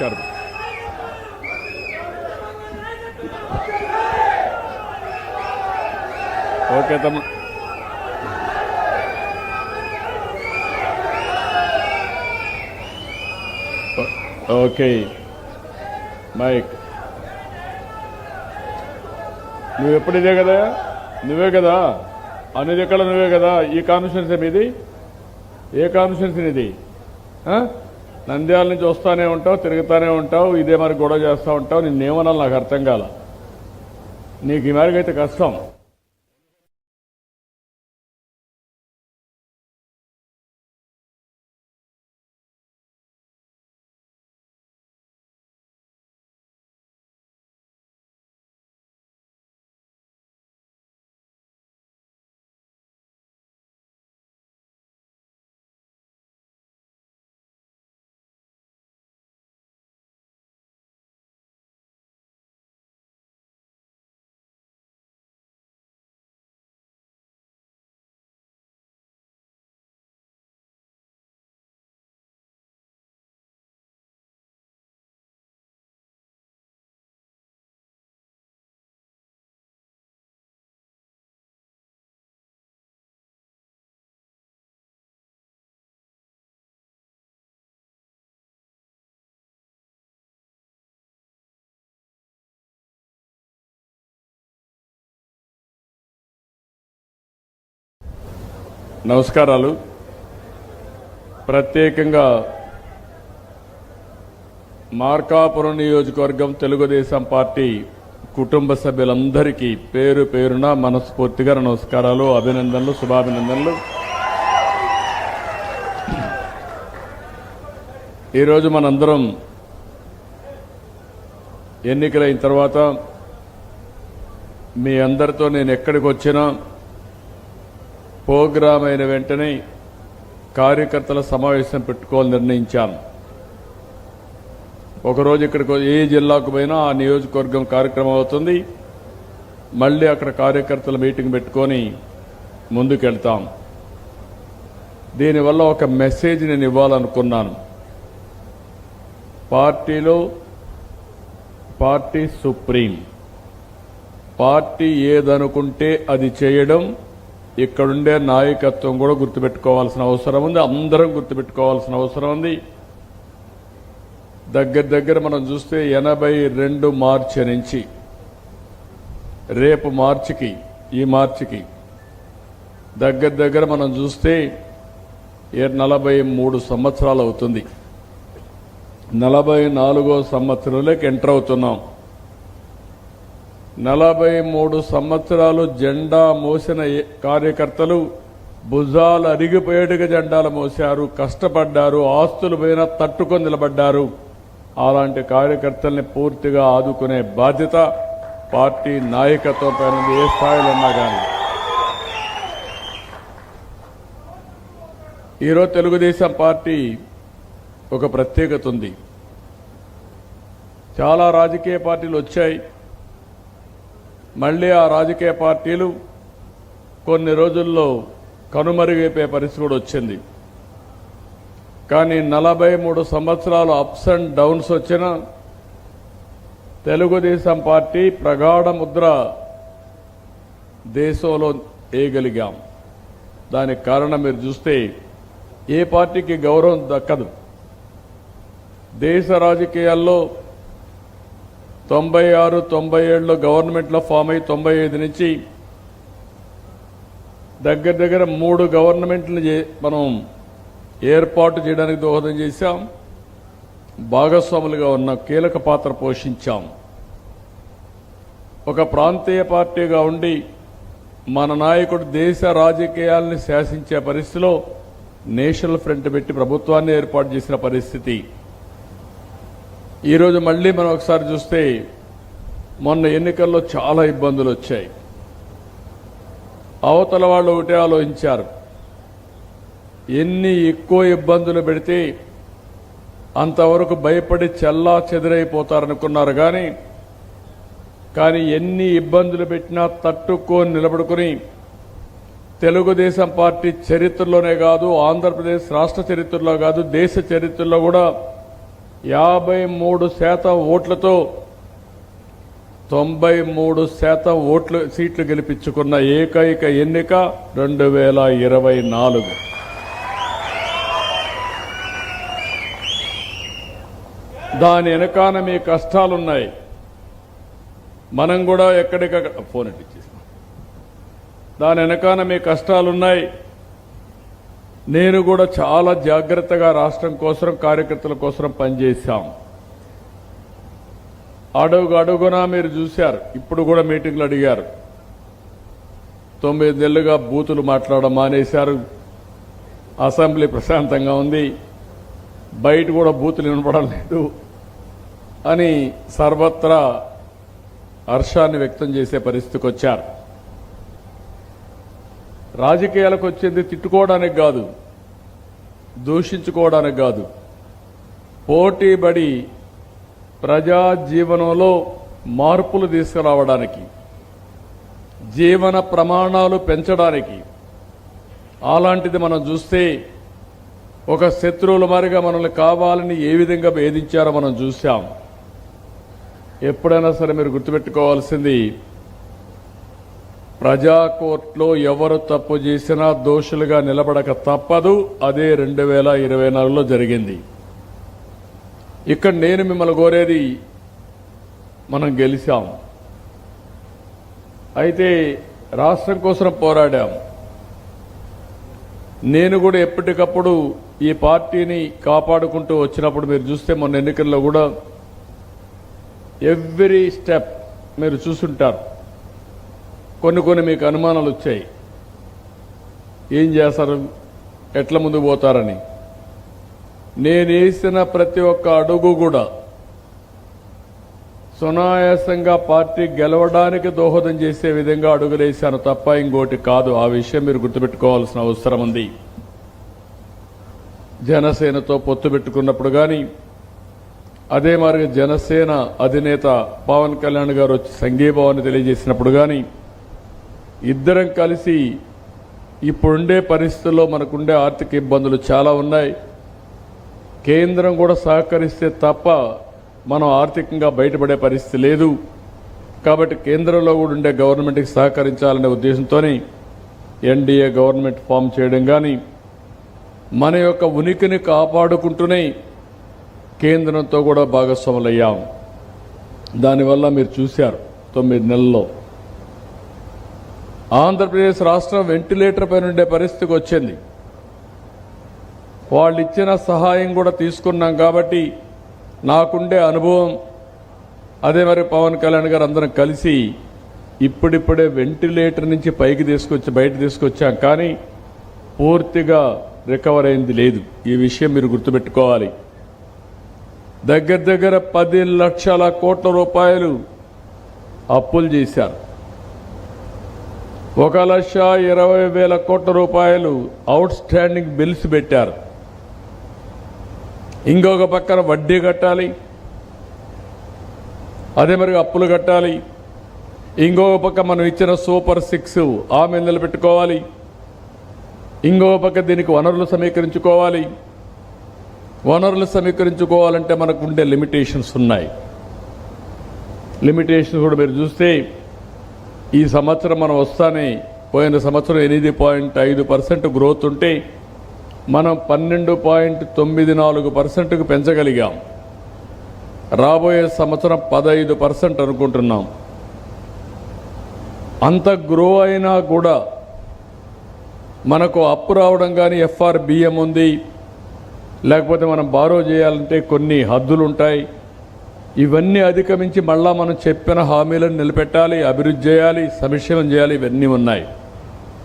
నమస్కారం. ఓకే తమ్ముడు. Okay. Mike. నువ్వు ఎప్పుడు ఇదే కదా? నువ్వే కదా? అనేది ఎక్కడ నువ్వే కదా? ఈ కాన్స్టిట్యున్సీ మీది? ఏ కాన్స్టిట్యున్సీ ఇది నంద్యాల నుంచి ఉంటావు తిరుగుతూనే ఉంటావు ఇదే మరి గొడవ చేస్తూ ఉంటావు నిన్నేమనాలి నాకు అర్థం కాల. నీకు ఈ మేరకు అయితే కష్టం. నమస్కారాలు. ప్రత్యేకంగా మార్కాపురం నియోజకవర్గం తెలుగుదేశం పార్టీ కుటుంబ సభ్యులందరికీ పేరు పేరున మనస్ఫూర్తిగా నమస్కారాలు అభినందనలు శుభాభినందనలు. ఈరోజు మనందరం ఎన్నికలైన తర్వాత మీ అందరితో నేను ఎక్కడికి వచ్చినా ప్రోగ్రాం అయిన వెంటనే కార్యకర్తల సమావేశం పెట్టుకోవాలని నిర్ణయించాను ఒకరోజు ఇక్కడికి ఏ జిల్లాకు పోయినా ఆ నియోజకవర్గం కార్యక్రమం అవుతుంది. మళ్ళీ అక్కడ కార్యకర్తల మీటింగ్ పెట్టుకొని ముందుకెళ్తాం. దీనివల్ల ఒక మెసేజ్ నేను ఇవ్వాలనుకున్నాను. పార్టీలో పార్టీ సుప్రీం. పార్టీ ఏదనుకుంటే అది చేయడం ఇక్కడుండే నాయకత్వం కూడా గుర్తుపెట్టుకోవాల్సిన అవసరం ఉంది. అందరం గుర్తుపెట్టుకోవాల్సిన అవసరం ఉంది. దగ్గర దగ్గర మనం చూస్తే ఎనభై రెండు మార్చి నుంచి రేపు మార్చికి ఈ మార్చికి దగ్గర దగ్గర మనం చూస్తే నలభై మూడు సంవత్సరాలు అవుతుంది. నలభై నాలుగో సంవత్సరంలోకి ఎంటర్ అవుతున్నాం. నలభై మూడు సంవత్సరాలు జెండా మోసిన ఏ- కార్యకర్తలు భుజాలు అరిగిపోయేట్టుగా జెండాలు మోశారు కష్టపడ్డారు ఆస్తులు పైన తట్టుకొని నిలబడ్డారు. అలాంటి కార్యకర్తల్ని పూర్తిగా ఆదుకునే బాధ్యత పార్టీ నాయకత్వం పైన ఏ స్థాయిలో ఉన్నా కానీ ఈరోజు తెలుగుదేశం పార్టీ ఒక ప్రత్యేకత ఉంది. చాలా రాజకీయ పార్టీలు వచ్చాయి. మళ్ళీ ఆ రాజకీయ పార్టీలు కొన్ని రోజుల్లో కనుమరుగైపోయే పరిస్థితి కూడా వచ్చింది. కానీ నలభై మూడు సంవత్సరాలు అప్స్ అండ్ డౌన్స్ వచ్చిన తెలుగుదేశం పార్టీ ప్రగాఢ ముద్ర దేశంలో వేయగలిగాం. దానికి కారణం మీరు చూస్తే ఏ పార్టీకి గౌరవం దక్కదు. దేశ రాజకీయాల్లో తొంభై ఆరు తొంభై ఏడులో గవర్నమెంట్లో ఫామ్ అయి తొంభై ఐదు నుంచి దగ్గర దగ్గర మూడు గవర్నమెంట్లు చే- మనం ఏర్పాటు చేయడానికి దోహదం చేశాం. భాగస్వాములుగా ఉన్న కీలక పాత్ర పోషించాం. ఒక ప్రాంతీయ పార్టీగా ఉండి మన నాయకుడు దేశ రాజకీయాల్ని శాసించే పరిస్థితిలో నేషనల్ ఫ్రంట్ పెట్టి ప్రభుత్వాన్ని ఏర్పాటు చేసిన పరిస్థితి. ఈరోజు మళ్ళీ మనం ఒకసారి చూస్తే మొన్న ఎన్నికల్లో చాలా ఇబ్బందులు వచ్చాయి. అవతల వాళ్ళు ఒకటే ఆలోచించారు. ఎన్ని ఎక్కువ ఇబ్బందులు పెడితే అంతవరకు భయపడి చల్లా చెదిరైపోతారనుకున్నారు కానీ కానీ ఎన్ని ఇబ్బందులు పెట్టినా తట్టుకొని నిలబడుకుని తెలుగుదేశం పార్టీ చరిత్రలోనే కాదు ఆంధ్రప్రదేశ్ రాష్ట్ర చరిత్రలో కాదు దేశ చరిత్రలో కూడా యాభై మూడు శాతం ఓట్లతో తొంభై మూడు శాతం ఓట్లు సీట్లు గెలిపించుకున్న ఏకైక ఎన్నిక రెండు వేల ఇరవై నాలుగు. దాని వెనకాన మీ కష్టాలున్నాయి. మనం కూడా ఎక్కడికక్కడ ఫోన్ ఇచ్చేసాం దాని వెనకాన మీ కష్టాలున్నాయి. నేను కూడా చాలా జాగ్రత్తగా రాష్ట్రం కోసం కార్యకర్తల కోసం పనిచేశాం. అడుగు అడుగునా మీరు చూశారు. ఇప్పుడు కూడా మీటింగ్లు అడిగారు. తొమ్మిది నెలలుగా బూతులు మాట్లాడడం మానేశారు. అసెంబ్లీ ప్రశాంతంగా ఉంది. బయట కూడా బూతులు వినపడం లేదు అని సర్వత్రా హర్షాన్ని వ్యక్తం చేసే పరిస్థితికి వచ్చారు. రాజకీయాలకు వచ్చింది తిట్టుకోవడానికి కాదు దూషించుకోవడానికి కాదు. పోటీబడి ప్రజా జీవనంలో మార్పులు తీసుకురావడానికి జీవన ప్రమాణాలు పెంచడానికి. అలాంటిది మనం చూస్తే ఒక శత్రువుల మారిగా మనల్ని కావాలని ఏ విధంగా వేధించారో మనం చూశాం. ఎప్పుడైనా సరే మీరు గుర్తుపెట్టుకోవాల్సింది ప్రజా కోర్టులో ఎవరు తప్పు చేసినా దోషులుగా నిలబడక తప్పదు. అదే రెండు వేల ఇరవై నాలుగులో జరిగింది. ఇక్కడ నేను మిమ్మల్ని కోరేది మనం గెలిచాం. అయితే రాష్ట్రం కోసం పోరాడాం. నేను కూడా ఎప్పటికప్పుడు ఈ పార్టీని కాపాడుకుంటూ వచ్చినప్పుడు మీరు చూస్తే మొన్న ఎన్నికల్లో కూడా ఎవ్రీ స్టెప్ మీరు చూసుంటారు. కొన్ని కొన్ని మీకు అనుమానాలు వచ్చాయి. ఏం చేస్తారు? ఎట్ల ముందు పోతారని. నేను వేసిన ప్రతి ఒక్క అడుగు కూడా సునాయాసంగా పార్టీ గెలవడానికి దోహదం చేసే విధంగా అడుగులేశాను తప్ప ఇంకోటి కాదు. ఆ విషయం మీరు గుర్తుపెట్టుకోవాల్సిన అవసరం ఉంది. జనసేనతో పొత్తు పెట్టుకున్నప్పుడు కానీ అదే మరి జనసేన అధినేత పవన్ కళ్యాణ్ గారు వచ్చి సంఘీభావాన్ని తెలియజేసినప్పుడు కానీ ఇద్దరం కలిసి ఇప్పుడుండే పరిస్థితుల్లో మనకుండే ఆర్థిక ఇబ్బందులు చాలా ఉన్నాయి. కేంద్రం కూడా సహకరిస్తే తప్ప మనం ఆర్థికంగా బయటపడే పరిస్థితి లేదు. కాబట్టి కేంద్రంలో కూడా ఉండే గవర్నమెంట్కి సహకరించాలనే ఉద్దేశంతోనే ఎన్డీఏ గవర్నమెంట్ ఫామ్ చేయడం కానీ మన యొక్క ఉనికిని కాపాడుకుంటూనే కేంద్రంతో కూడా భాగస్వాములయ్యాం. దానివల్ల మీరు చూశారు తొమ్మిది నెలల్లో. ఆంధ్రప్రదేశ్ రాష్ట్రం వెంటిలేటర్ పైన ఉండే పరిస్థితికి వచ్చింది. వాళ్ళు ఇచ్చిన సహాయం కూడా తీసుకున్నాం కాబట్టి నాకుండే అనుభవం. అదే మరి పవన్ కళ్యాణ్ గారు అందరం కలిసి ఇప్పుడిప్పుడే వెంటిలేటర్ నుంచి పైకి తీసుకొచ్చి బయట తీసుకొచ్చాం. కానీ పూర్తిగా రికవర్ అయింది లేదు. ఈ విషయం మీరు గుర్తుపెట్టుకోవాలి. దగ్గర దగ్గర పది లక్షల కోట్ల రూపాయలు అప్పులు చేశారు. ఒక లక్ష ఇరవై వేల కోట్ల రూపాయలు అవుట్ స్టాండింగ్ బిల్స్ పెట్టారు. ఇంకొక పక్కన వడ్డీ కట్టాలి. అదే మరి అప్పులు కట్టాలి. ఇంకొక పక్క మనం ఇచ్చిన సూపర్ సిక్స్ ఆమె నిలబెట్టుకోవాలి. ఇంకొక పక్క దీనికి వనరులు సమీకరించుకోవాలి. వనరులు సమీకరించుకోవాలంటే మనకు ఉండే లిమిటేషన్స్ ఉన్నాయి. లిమిటేషన్స్ కూడా మీరు చూస్తే ఈ సంవత్సరం మనం వస్తానే పోయిన సంవత్సరం ఎనిమిది పాయింట్ ఐదు పర్సెంట్ గ్రోత్ ఉంటే మనం పన్నెండు పాయింట్ తొమ్మిది నాలుగు పర్సెంట్కు పెంచగలిగాం. రాబోయే సంవత్సరం పదహైదు పర్సెంట్ అనుకుంటున్నాం. అంత గ్రో అయినా కూడా మనకు అప్పు రావడం కానీ ఎఫ్ఆర్ బియ్యం ఉంది లేకపోతే మనం బారో చేయాలంటే కొన్ని హద్దులు ఉంటాయి ఇవన్నీ అధిగమించి మళ్ళా మనం చెప్పిన హామీలను నిలబెట్టాలి అభివృద్ధి చేయాలి సంక్షేమం చేయాలి ఇవన్నీ ఉన్నాయి.